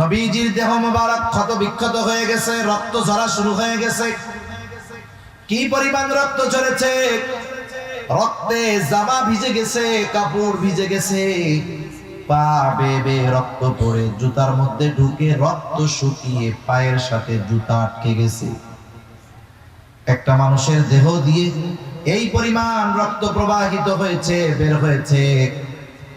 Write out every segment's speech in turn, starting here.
নবীজির দেহ মোবারক ক্ষত বিক্ষত হয়ে গেছে, রক্ত ঝরা শুরু হয়ে গেছে। কি পরিমাণ রক্ত ঝরেছে? রক্তে জামা ভিজে গেছে, কাপড় ভিজে গেছে। পা বেয়ে রক্ত পড়ে, জুতার মধ্যে ঢুকে রক্ত শুকিয়ে পায়ের সাথে জুতা আটকে গেছে। একটা মানুষের দেহ দিয়ে এই পরিমাণ রক্ত প্রবাহিত হয়েছে, বের হয়েছে।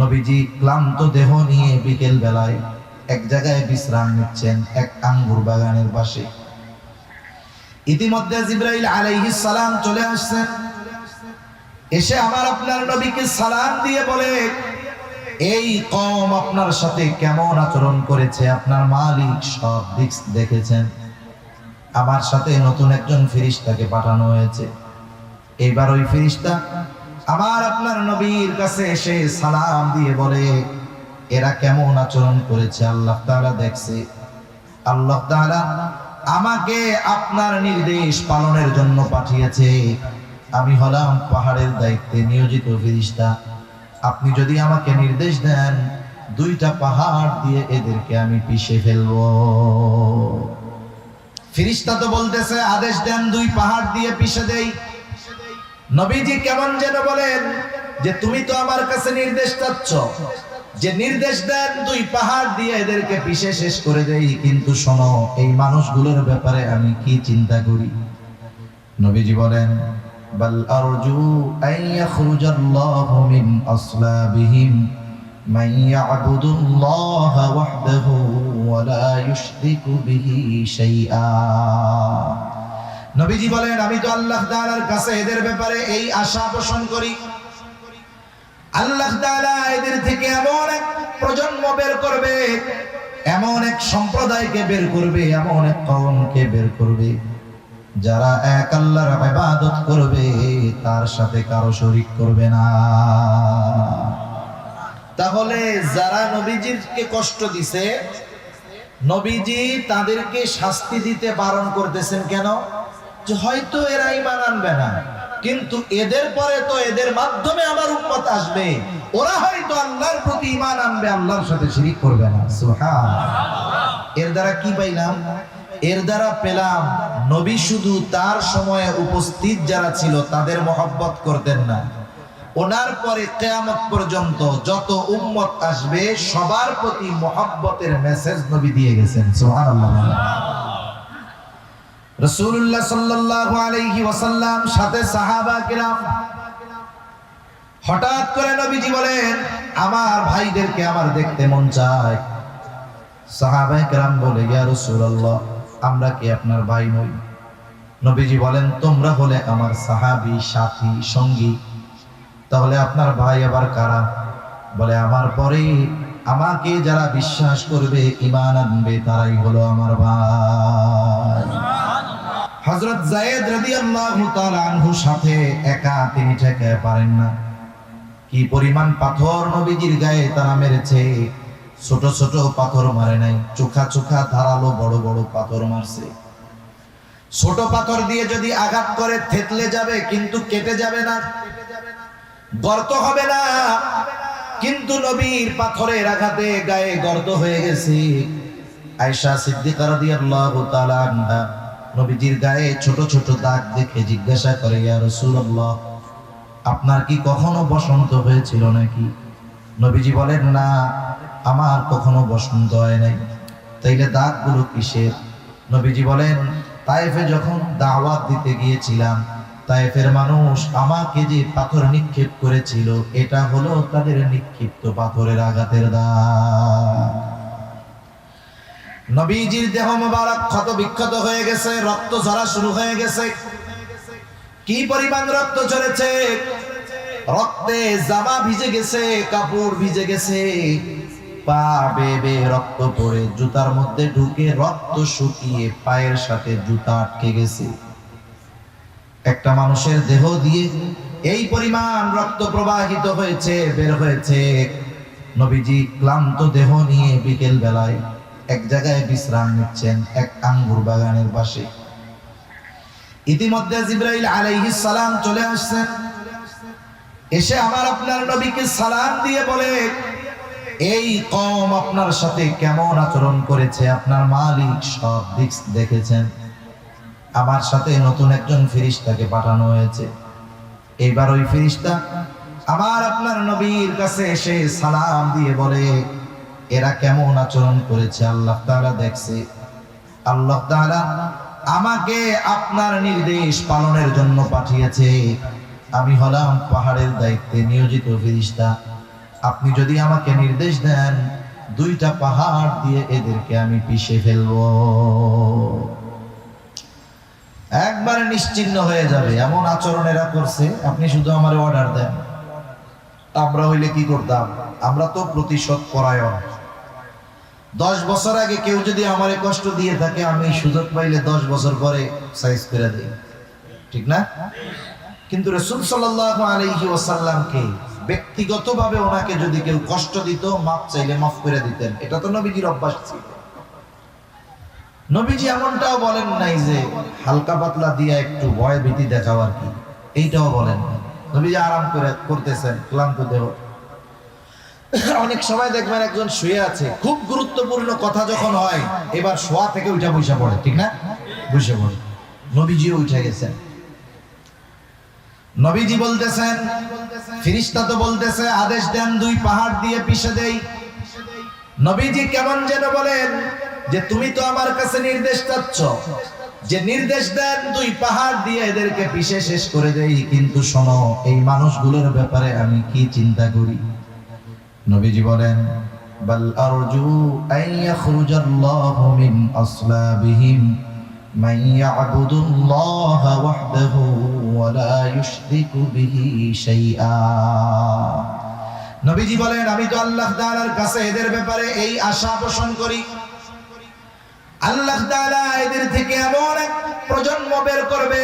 নবীজি ক্লান্ত দেহ নিয়ে বিকেল বেলায় এক জায়গায় বিশ্রাম নিচ্ছেন এক আঙ্গুর বাগানের পাশে। ইতিমধ্যে জিব্রাইল আলাইহিস সালাম চলে আসছেন। এসে আমার আপনার নবীকে সালাম দিয়ে বলে, এই কম আপনার সাথে কেমন আচরণ করেছে? আপনার মালিক সব দিক দেখেছেন। আমার সাথে নতুন একজন ফিরিস্তাকে পাঠানো হয়েছে। এইবার ওই ফিরিস্তা আমার আপনার নবীর কাছে এসে সালাম দিয়ে বলে এরা কেমন আচরণ করেছে আল্লাহ তাআলা দেখছে। আল্লাহ তাআলা আমাকে আপনার নির্দেশ পালনের জন্য পাঠিয়েছে। আমি হলাম পাহাড়ের দায়িত্বে নিয়োজিত ফিরিস্তা আপনি যদি আমাকে নির্দেশ দেন, দুইটা পাহাড় দিয়ে এদেরকে আমি পিষে ফেলব। ফিরিস্তা তো বলতেছে, আদেশ দেন দুই পাহাড় দিয়ে পিষে দেই। নবীজি কেমন যেন বলেন যে, তুমি তো আমার কাছে নির্দেশ চাচ্ছ। যে নির্দেশ দেন, দুই পাহাড় দিয়ে এদেরকে পিষে শেষ করে দেই। কিন্তু শোনো, এই মানুষগুলোর ব্যাপারে আমি কি চিন্তা করি? নবীজি বলেন, বাল আরজু আন ইয়াখরুজাল্লাহু মিন আসলাবিহিম। মান ইয়াবুদুল্লাহ ওয়াহদাহু ওয়া লা ইউশরিকু বিহি শাইআ। নবীজি বলেন, আমি তো আল্লাহ তাআলার কাছে এদের ব্যাপারে এই আশা পোষণ করি। আল্লাহ তাআলা এদের থেকে এমন এক প্রজন্ম বের করবে, এমন এক সম্প্রদায়কে বের করবে, এমন এক কওমকে বের করবে, যারা এক আল্লাহর ইবাদত করবে, তার সাথে কারও শরীক করবে না। তাহলে যারা নবীজিকে কষ্ট দিছে, নবীজি তাদেরকে শাস্তি দিতে বারণ করতেছেন কেন? যে হয়তো এরা ইমান আনবে না। কিন্তু এদের পরে তো এদের মাধ্যমে আমার উম্মত আসবে। ওরা হয়তো আল্লাহর প্রতি ইমান আনবে, আল্লাহর সাথে শিরিক করবে না। সুবহান এর দ্বারা কি পাইলাম? এর দ্বারা পেলাম, নবী শুধু তার সময়ে উপস্থিত যারা ছিল, তাদের মহব্বত করতেন না। ওনার পরে কেয়ামত পর্যন্ত যত উম্মত আসবে, সবার প্রতি মহব্বতের মেসেজ নবী দিয়ে গেছেন। সুবহানাল্লাহ। রাসূলুল্লাহ সাল্লাল্লাহু আলাইহি ওয়াসাল্লাম, সাথে সাহাবা কিরাম। হঠাৎ করে নবীজি বলেন, আমার ভাইদেরকে আমার দেখতে মন চায়। কেরাম বলে, ইয়া রাসূলুল্লাহ, আমরা কি আপনার ভাই নই? নবীজি বলেন, তোমরা হলে আমার সাহাবী, সাথী, সঙ্গী। তাহলে আপনার ভাই আবার কারা? বলে, আমার পরে আমাকে যারা বিশ্বাস করবে ইমান আনবে, তারাই হলো আমার ভাই। হযরত যায়েদ রাদিয়াল্লাহু তাআলা আনহুর সাথে একা তিনি ঠেকে পারেন না। কি পরিমাণ পাথর নবীজির গায়ে তারা মেরেছে। ছোট ছোট পাথর মারে নাই, চোখা চোখা ধারালো বড় বড় পাথর মারছে। ছোট পাথর দিয়ে যদি আঘাত করে থেতলে যাবে, কিন্তু কেটে যাবে না। গর্ত হবে না। কিন্তু নবীর পাথরের আঘাতে গায়ে গর্ত হয়ে গেছে। আয়েশা সিদ্দিকা রাদিয়াল্লাহু তাআলা আনহা নবীজির গায়ে ছোট ছোট দাগ দেখে জিজ্ঞাসা করে, ইয়া রাসূলুল্লাহ, আপনার কি কখনো বসন্ত হয়েছিল নাকি? নবীজি বলেন, না, আমার কখনো বসন্ত হয় নাই। তাইলে দাগগুলো কিসের? নবীজি বলেন তাইফে যখন দাওয়াত দিতে গিয়েছিলাম তাইফের মানুষ আমাকে যে পাথর নিক্ষেপ করেছিল, এটা হলো তাদের নিক্ষিপ্ত পাথরের আঘাতের দাগ। নবীজির দেহ মোবারক ক্ষত বিক্ষত হয়ে গেছে, রক্ত ঝরা শুরু হয়ে গেছে। কি পরিমাণ রক্ত ঝরেছে? রক্তে জামা ভিজে গেছে, কাপড় ভিজে গেছে। পা বেয়ে রক্ত পড়ে জুতার মধ্যে ঢুকে রক্ত শুকিয়ে পায়ের সাথে জুতা আটকে গেছে। একটা মানুষের দেহ দিয়ে এই পরিমাণ রক্ত প্রবাহিত হয়েছে, বের হয়েছে। নবীজি ক্লান্ত দেহ নিয়ে বিকেল বেলায় এক জায়গায় বিশ্রাম নিচ্ছেন এক আঙ্গুর বাগানের পাশে। ইতিমধ্যে জিব্রাইল আলাইহিস সালাম চলে আসছেন। এসে আমার আপনার নবীকে সালাম দিয়ে বলে, এই কম আপনার সাথে কেমন আচরণ করেছে? আপনার মালিক সব দিক দেখেছেন। আমার সাথে নতুন একজন ফিরিস্তাকে পাঠানো হয়েছে। এইবার ওই ফিরিস্তা আমার আপনার নবীর কাছে এসে সালাম দিয়ে বলে এরা কেমন আচরণ করেছে আল্লাহ তাআলা দেখছে। আল্লাহ তাআলা আমাকে আপনার নির্দেশ পালনের জন্য পাঠিয়েছে। আমি হলাম পাহাড়ের দায়িত্বে নিয়োজিত ফিরিস্তা। আপনি যদি আমাকে নির্দেশ দেন, দুইটা পাহাড় দিয়ে এদেরকে আমি পিষে ফেলব। একবারে নিশ্চিন্ন হয়ে যাবে, এমন আচরণ এরা করছে, আপনি শুধু আমার অর্ডার দেন। আমরা হইলে কি করতাম? আমরা তো প্রতিশোধ পরায়ণ। দশ বছর আগে কেউ যদি আমারে কষ্ট দিয়ে থাকে, আমি সুযোগ পাইলে দশ বছর পরে সাইজ করে দিই। ঠিক না? কিন্তু রসুল সাল্লাহ আলহি ওসাল্লামকে ব্যক্তিগতভাবে ওনাকে যদি কেউ কষ্ট দিত, মাফ চাইলে মাফ করে দিতেন। এটা তো নবীজির অভ্যাস ছিল। নবীজি এমনটাও বলেন নাই যে, হালকা পাতলা দিয়ে একটু ভয় ভীতি দেখাও আর কি? এইটাও বলেন। নবীজি আরাম করে করতেছেন, ক্লান্ত দেহ। অনেক সময় দেখবেন একজন শুয়ে আছে। খুব গুরুত্বপূর্ণ কথা যখন হয়, এবার শোয়া থেকে উঠা বসে পড়ে, ঠিক না? বসে পড়ে। নবীজিও উঠে গেছেন। নবীজি বলতেছেন, ফিরিস্তা তো বলতেছে, আদেশ দেন দুই পাহাড় দিয়ে পিষে দেই। নবীজি কেমন যেন বলেন যে, তুমি তো আমার কাছে নির্দেশ চাচ্ছ। যে নির্দেশ দেন দুই পাহাড় দিয়ে এদেরকে পিষে শেষ করে দেই। কিন্তু শোনো, এই মানুষগুলোর ব্যাপারে আমি কি চিন্তা করি? নবীজি বলেন, বাল আরজু আন ইয়াখরুজাল্লাহু মিন আসলাবিহিম, মান ইয়াবুদুল্লাহ ওয়াহদাহু ওয়া ইউশরিকু বিহি শাইআ। নবীজি বলেন, আমি তো আল্লাহ তাআলার কাছে এদের ব্যাপারে এই আশা পোষণ করি। আল্লাহ তাআলা এদের থেকে এমন এক প্রজন্ম বের করবে,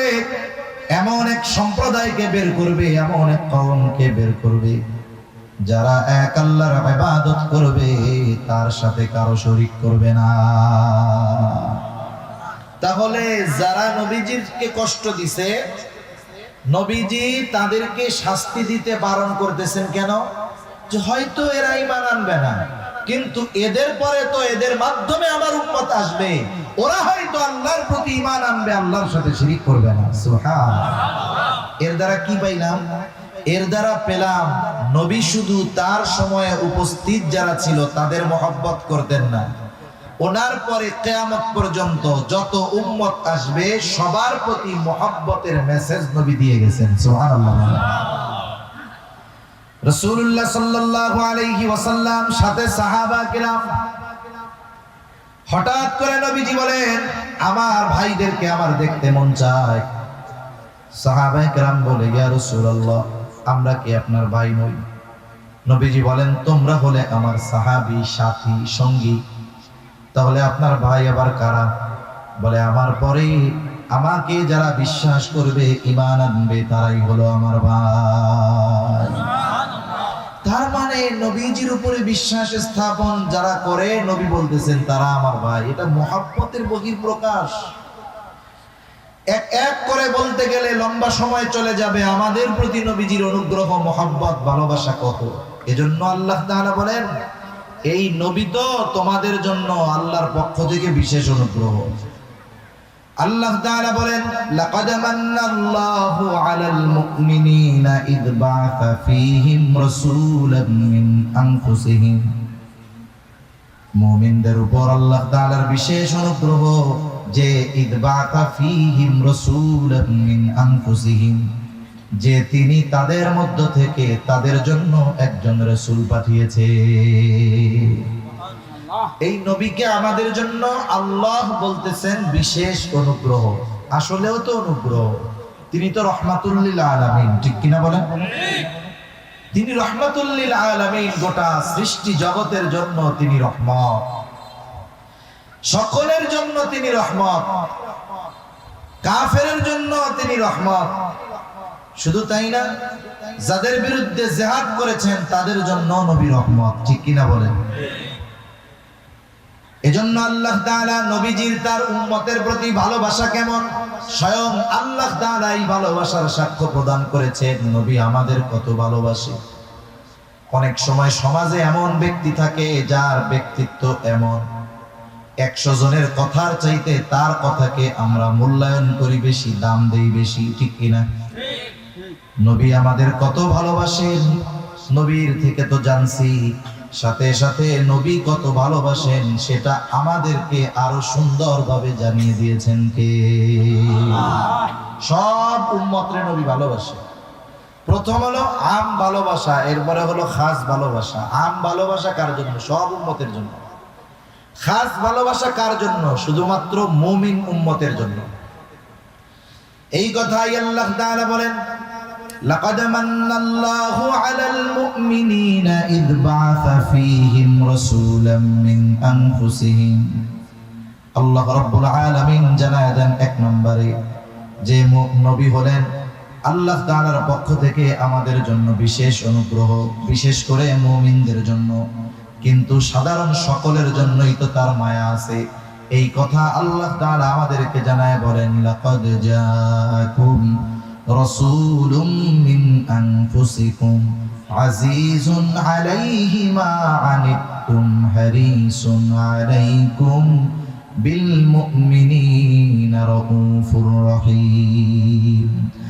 এমন এক সম্প্রদায়কে বের করবে, এমন এক কওমকে বের করবে। যারা এক আল্লাহর ইবাদত করবে, তার সাথে কারও শরীক করবে না। তাহলে যারা নবীজিকে কষ্ট দিছে, নবীজি তাদেরকে শাস্তি দিতে বারণ করতেছেন কেন? যে হয়তো এরা ইমান আনবে না, কিন্তু এদের পরে তো এদের মাধ্যমে আমার উম্মত আসবে। ওরা হয়তো আল্লাহর প্রতি ইমান আনবে, আল্লাহর সাথে শিরিক করবে না। সুবহান এর দ্বারা কি পাইলাম? এর দ্বারা পেলাম, নবী শুধু তার সময়ে উপস্থিত যারা ছিল তাদের মহব্বত করতেন না। ওনার পরে কেয়ামত পর্যন্ত যত উম্মত আসবে, সবার প্রতি মহব্বতের মেসেজ নবী দিয়ে গেছেন। ওয়াসাল্লাম, সাথে সাহাবা কিরাম, হঠাৎ করে নবীজি বলেন, আমার ভাইদেরকে আমার দেখতে মন চায়। সাহাবায়ে কেরাম বলে, ইয়া রাসূলুল্লাহ আমরা কি আপনার ভাই নই? নবীজি বলেন, তোমরা হলে আমার সাহাবী, সাথী, সঙ্গী। তাহলে আপনার ভাই আবার কারা? বলে, আমার পরে আমাকে যারা বিশ্বাস করবে ইমান আনবে, তারাই হলো আমার ভাই। তার মানে নবীজির উপরে বিশ্বাস স্থাপন যারা করে, নবী বলতেছেন, তারা আমার ভাই। এটা মহাব্বতের বহির প্রকাশ এক এক করে বলতে গেলে লম্বা সময় চলে যাবে। আমাদের প্রতি নবীজির অনুগ্রহ, মহাব্বত, ভালোবাসা কত? এজন্য আল্লাহ তাআলা বলেন, এই নবী তো তোমাদের জন্য আল্লাহর পক্ষ থেকে বিশেষ অনুগ্রহ। আল্লাহ তাআলা বলেন, লাকাদ মান্নাল্লাহু আলাল মুমিনিনা ইদ বাআসা ফীহিম রাসূলাম মিন আনফুসিহিম। মুমিনদের উপর আল্লাহ তাআলার বিশেষ অনুগ্রহ। যে যে তিনি তাদের মধ্য থেকে তাদের জন্য একজন রাসূল পাঠিয়েছে। এই নবীকে আমাদের জন্য আল্লাহ বলতেছেন বিশেষ অনুগ্রহ। আসলেও তো অনুগ্রহ। তিনি তো রহমাতুল্লিল আলামিন, ঠিক কিনা বলেন? তিনি রহমাতুল্লিল আলামিন গোটা সৃষ্টি জগতের জন্য তিনি রহমত। সকলের জন্য তিনি রহমত। কাফেরের জন্য তিনি রহমত। শুধু তাই না, যাদের বিরুদ্ধে জেহাদ করেছেন, তাদের জন্য নবী রহমত, ঠিক কিনা বলেন? এজন্য আল্লাহ তাআলা নবীজির তার উম্মতের প্রতি ভালোবাসা কেমন? স্বয়ং আল্লাহ তাআলা এই ভালোবাসার সাক্ষ্য প্রদান করেছেন, নবী আমাদের কত ভালোবাসে। অনেক সময় সমাজে এমন ব্যক্তি থাকে, যার ব্যক্তিত্ব এমন। একশো জনের কথার চাইতে তার কথাকে আমরা মূল্যায়ন করি বেশি, দাম দেই বেশি, ঠিক কিনা নবী আমাদের কত ভালোবাসেন, নবীর থেকে তো জানছি। সাথে সাথে নবী কত ভালোবাসেন, সেটা আমাদেরকে আরও সুন্দরভাবে জানিয়ে দিয়েছেন কে? সব উম্মতরে নবী ভালোবাসে। প্রথম হলো আম ভালোবাসা, এরপরে হলো খাস ভালোবাসা। আম ভালোবাসা কার জন্য? সব উম্মতের জন্য। খাস ভালোবাসা কার জন্য শুধুমাত্র মুমিন উম্মতের জন্য এই কথাই আল্লাহ তাআলা বলেন لقد من الله على المؤمنين إذ بعث فيهم رسولا من أنفسهم আল্লাহ রব্বুল আলামিন জানায় দেন এক নম্বরে যে মু- নবী হলেন আল্লাহ তাআলার পক্ষ থেকে আমাদের জন্য বিশেষ অনুগ্রহ বিশেষ করে মুমিনদের জন্য কিন্তু সাধারণ সকলের জন্যই তো তার মায়া আছে। এই কথা আল্লাহ তাআলা আমাদেরকে জানায় বলেন, লাকাদ জাআকুম রাসূলুম মিন আনফুসিকুম আজিজুন আলাইহি মা আনিতুম হারিসুন আলাইকুম বিল মুমিনিনা রাউফুর রহিম।